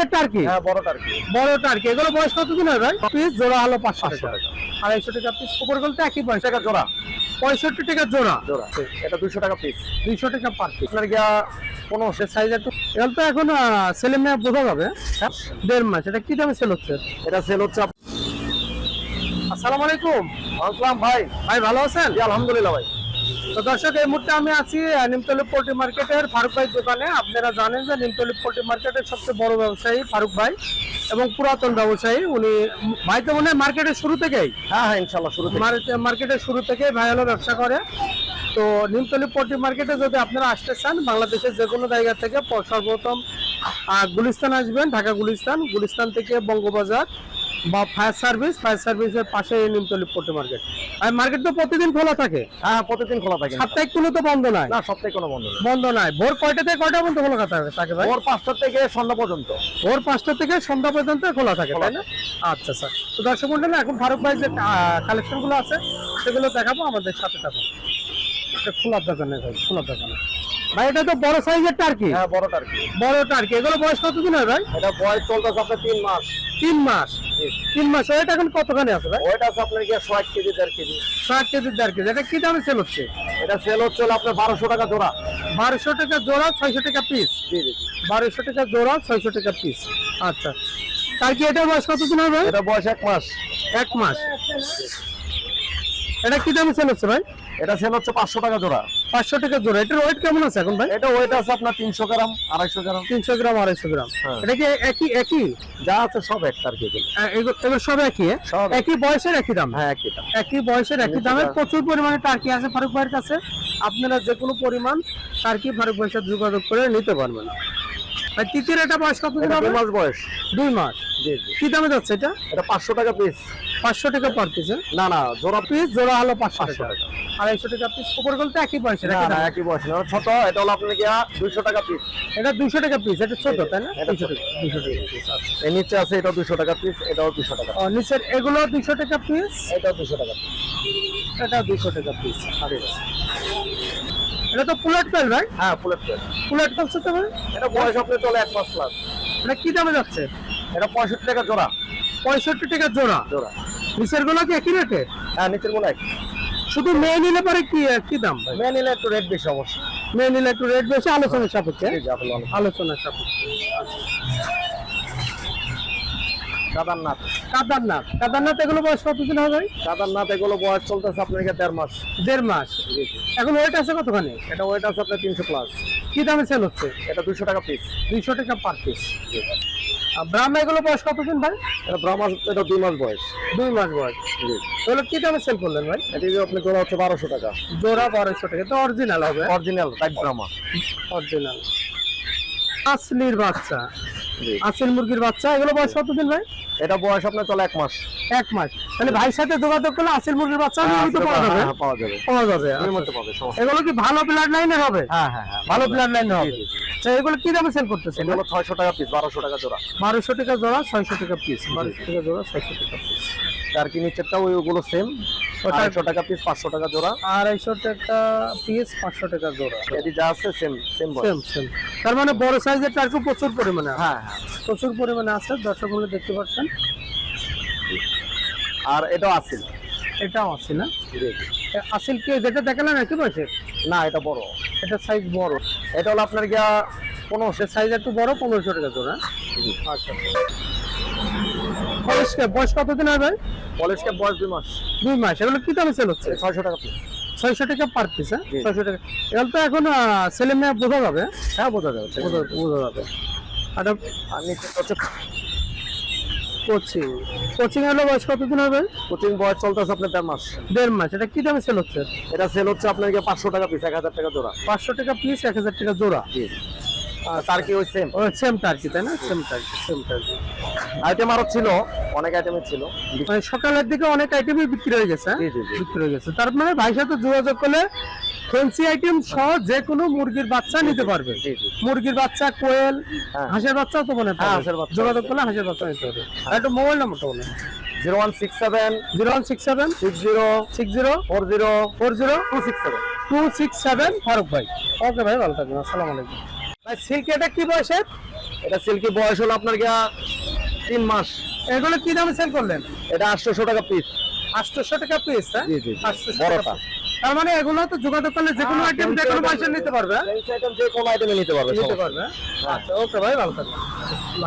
সাইজের টার্কি? হ্যাঁ বড় টার্কি। বড় টার্কি। এগুলো বয়স কতদিন হয় ভাই? পিস জোড়া হলো পাঁচশো টাকা। আড়াইশো টাকা পিস উপর বলতে একই পয়সা টাকা জোড়া। পঁয়ষট্টি টাকা জোড়া। জোড়া এটা দুশো টাকা পিস দুইশো টাকা পার পিস আপনার গিয়া পনেরোশো। সাইজ একটু এগুলো তো এখন ছেলে মেয়ে বোঝা যাবে। হ্যাঁ? দেড় মাস। এটা কি দামে সেল হচ্ছে? এটা সেল হচ্ছে আসসালামু আলাইকুম। আসসালাম ভাই। ভাই ভালো আছেন? আলহামদুলিল্লাহ ভাই। তো দর্শক এই মুহূর্তে আমি আছি নিমতলী পোল্ট্রি মার্কেটের ফারুক ভাই দোকানে। আপনারা জানেন যে নিমতলী পোল্ট্রি মার্কেটের সবচেয়ে বড় ব্যবসায়ী ফারুক ভাই এবং পুরাতন ব্যবসায়ী। উনি ভাই তো মনে হয় মার্কেটের শুরু থেকেই? হ্যাঁ হ্যাঁ ইনশাল্লাহ শুরু মার্কেটের শুরু থেকেই ভাই হলো ব্যবসা করে। তো নিমতলী পোল্ট্রি মার্কেটে যদি আপনারা আসতে চান বাংলাদেশের যে কোনো জায়গা থেকে সর্বপ্রথম গুলিস্তান আসবেন ঢাকা গুলিস্তান। গুলিস্তান থেকে বঙ্গবাজার বা ফায়ার সার্ভিস ফায়ার সার্ভিসের পাশে নিমতলী পোল্ট্রি মার্কেট আর মার্কেট তো প্রতিদিন খোলা থাকে। হ্যাঁ প্রতিদিন খোলা থাকে। সাপ্তাহিক কোনো তো বন্ধ নাই। না সপ্তাহে কোনো বন্ধ নেই। বন্ধ নাই। ভোর কয়টা থেকে কয়টা পর্যন্ত খোলা থাকে থাকে ভাই? ভোর পাঁচটা থেকে সন্ধ্যা পর্যন্ত। ভোর পাঁচটা থেকে সন্ধ্যা পর্যন্ত খোলা থাকে তাই না? আচ্ছা স্যার। তো দর্শক মন্ডলী এখন ফারুক ভাই যে কালেকশনগুলো আছে সেগুলো দেখাবো আমাদের সাথে থাকুন। খোলার দোকানে ভাই খোলার দোকানে ভাই এটা তো বড় সাইজের টার্কি। হ্যাঁ বড় টার্কি। বড় টার্কি। এগুলো বয়স কতদিন হয় ভাই? এটা বয়স চলতেছে আপনার তিন মাস। তিন মাস। তিন মাস। এটা এখন কতখানি আছে ভাই? ওইটা আছে আপনার গিয়া ষাট কেজি দেড় কেজি। ষাট কেজি দেড় কেজি। এটা কি দামে সেল হচ্ছে? এটা সেল হচ্ছে আপনার বারোশো টাকা জোড়া। বারোশো টাকা জোড়া ছয়শো টাকা পিস জি জি জি। বারোশো টাকা জোড়া ছয়শো টাকা পিস আচ্ছা। টার্কি এটার বয়স কতদিন হবে ভাই? এটা বয়স এক মাস। এক মাস। এটা কি দামে সেল হচ্ছে ভাই? এটা সেল হচ্ছে পাঁচশো টাকা জোড়া। পাঁচশো টাকা জোড়া। এটার ওয়েট কেমন আছে এখন ভাই? এটা ওয়েট আছে আপনার তিনশো গ্রাম আড়াইশো গ্রাম। তিনশো গ্রাম আড়াইশো গ্রাম। হ্যাঁ। এটা কি একই একই? যা আছে সব এক এগুলো। সব একই হ্যাঁ? সব এক। একই বয়সের একই দাম? হ্যাঁ একই দাম। একই বয়সের একই দামের প্রচুর পরিমাণে টার্কি আছে ফারুক ভাইয়ের কাছে। আপনারা যে কোনো পরিমাণ টার্কি ফারুক ভাইয়ের সাথে যোগাযোগ করে নিতে পারবেন। আর তৃতীয় এটা বয়স এটা মাস বয়স। দুই মাস। জি জি। কি দামে যাচ্ছে এটা? এটা পাঁচশো টাকা পিস পাঁচশো টাকা পার পিস না না জোড়া পিস জোড়া হলো পাঁচশো টাকা। আড়াইশো টাকা পিস উপর বলতে একই বয়সের না একই না একই বয়স ছোট এটা হলো আপনার গিয়া দুইশো টাকা পিস এটা দুশো টাকা পিস এটা ছোট তাই না? এটা টাকা দুশো টাকা পিস আচ্ছা। এর নিচে আছে এটা দুশো টাকা পিস এটাও দুশো টাকা ও নিচের এগুলো দুশো টাকা পিস এটাও দুশো টাকা পিস এটা দুশো টাকা পিস এটা তো পুলেট পেল ভাই? হ্যাঁ প্লেট পুলেট পেল তো ভাই? এটা বয়স আপনার চলে এক মাস প্লাস এটা কি দামে যাচ্ছে? এটা পঁয়ষট্টি টাকা জোড়া। পঁয়ষট্টি টাকা জোড়া। জোড়া। নিচেরগুলো কি একই রেটে হ্যাঁ নিচের মনে এক শুধু মেয়ে নিলে পরে কি কি দাম? মেয়ে নিলে একটু রেট বেশি অবশ্যই। মেয়ে নিলে একটু রেট বেশি আলোচনার সাপেক্ষে। আলোচনার সাপেক্ষে। কাদারনাথ। কাদারনাথ। কাদারনাথ এগুলো বয়স কতদিন হবে ভাই? কাদারনাথ এগুলো বয়স চলতেছে আপনার দেড় মাস। দেড় মাস। এখন ওয়েট আছে কতখানি? এটা ওয়েট আছে আপনার তিনশো প্লাস কি দামে সেল হচ্ছে? এটা দুশো টাকা পিস দুইশো টাকা পার পিস ব্রাহ্মা এগুলো বয়স কতদিন ভাই? এটা ব্রহ্মাস এটা দুই মাস বয়স। দুই মাস বয়স। এগুলো কি দামে সেল করলেন ভাই? এটা আপনি জোড়া হচ্ছে বারোশো টাকা। জোড়া বারোশো টাকা। তো অরিজিনাল হবে। Original type Brahma. অরিজিনাল আসলির বাচ্চা। আসিল মুরগির বাচ্চা এগুলো বয়স কতদিন ভাই? এটা বয়স আপনার চলে এক মাস। এক মাস। তাহলে ভাইয়ের সাথে যোগাযোগ করলে আসিল মুরগির বাচ্চা পাওয়া যাবে। হ্যাঁ, পাওয়া যাবে। পাওয়া যাবে আচ্ছা। পাবে সমস্যা এগুলো কি ভালো ব্লাড লাইনের হবে? হ্যাঁ হ্যাঁ হ্যাঁ ভালো ব্লাড লাইনের হবে। আচ্ছা, এগুলো কি দামে সেল করতেছেন? এগুলো ছয়শো টাকা পিস বারোশো টাকা জোড়া। বারোশো টাকা জোড়া ছয়শো টাকা পিস বারোশো টাকা জোড়া ছয়শো টাকা পিস আর কি নিচেরটা ওই ওগুলো সেম আড়াইশো টাকা পিস পাঁচশো টাকা জোড়া। আড়াইশো টাকা পিস পাঁচশো টাকা জোড়া। এটি যা আছে সেম সেম সেম সেম তার মানে বড় সাইজের টার্কু প্রচুর পরিমাণে হ্যাঁ হ্যাঁ। প্রচুর পরিমাণে আছে দর্শকগুলো দেখতে পাচ্ছেন। আর এটাও আসিল এটাও আছে না আসিল কি যেটা দেখালেন একই বয়সে না এটা বড়। এটা সাইজ বড়। এটা হলো আপনার গিয়া পনেরোশো। সাইজ একটু বড় পনেরোশো টাকা জোড়া। আচ্ছা। বয়স কে- বয়স কতদিন হয় ভাই কলেজ ক্যাপ বয়স দুই মাস। দুই মাস। এগুলো কি দামে সেল হচ্ছে? ছয়শো টাকা পিস ছয়শো টাকা পার পিস হ্যাঁ? ছয়শো টাকা। এগুলো তো এখন ছেলে মেয়ে বোঝা যাবে। হ্যাঁ বোঝা যাবে। বোঝা যাবে। আর কোচিং। কোচিং হলো বয়স কতদিন হবে? কোচিং বয়স চলতেছে আপনার দেড় মাস। দেড় মাস। এটা কি দামে সেল হচ্ছে? এটা সেল হচ্ছে আপনার পাঁচশো টাকা পিস এক হাজার টাকা জোড়া। পাঁচশো টাকা পিস এক হাজার টাকা জোড়া। জি আর তার কি ওই সেম ও সেম টার্কি তাই না? Same turkey same turkey item আরও ছিল অনেক আইটেমের ছিল। মানে সকালের দিকে অনেক আইটেমই বিক্রি হয়ে গেছে হ্যাঁ? বিক্রি হয়ে গেছে। তার মানে ভাইয়ের সাথে যোগাযোগ করলে ফেন্সি আইটেম সহ যে কোনো মুরগির বাচ্চা নিতে পারবে। মুরগির বাচ্চা কোয়েল হ্যাঁ। হাঁসের বাচ্চা তো মনে হয় হাঁসের বাচ্চা। যোগাযোগ করলে হাঁসের বাচ্চা নিতে পারবে। আর একটা মোবাইল নাম্বারটা বলেন। Zero one six seven zero one six seven six zero six zero four zero four zero two six seven two six seven Farooq ভাই। ওকে ভাই ভালো থাকবেন। আসসালামু আলাইকুম। ভাই সিল্ক এটা কি বয়সের এটা সিল্কি বয়স হলো আপনার গিয়া তিন মাস এগুলো কি দামে সেল করলেন এটা আটশোশো টাকা পিস আটশোশো টাকা পিস হ্যাঁ জি, জি, জি। 800 বড়টা। তার মানে এগুলো তো যোগাযোগ করলে যে কোনো আইটেম যে কোনো পয়সা নিতে পারবে হ্যাঁ? যে কোনো আইটেমে নিতে পারবে নিতে পারবে হ্যাঁ? আচ্ছা ওকে ভাই ভালো থাকবেন